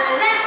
la la la.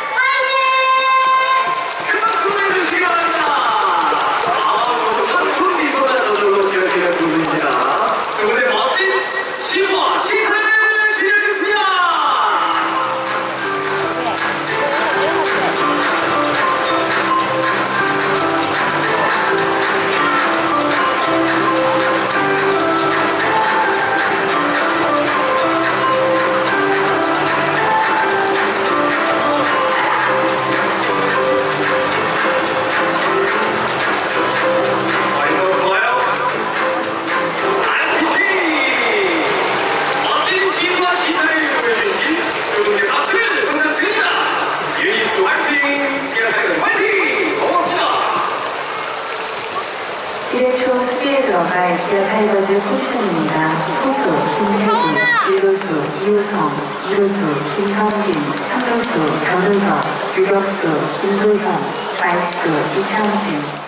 1회 초 수비에 들어갈 기아 타이거즈 포지션입니다. 호수 김혜기, 일루수 이우성, 2루수 김성빈, 삼루수 변우혁, 유격수 김도형, 좌익수 이창진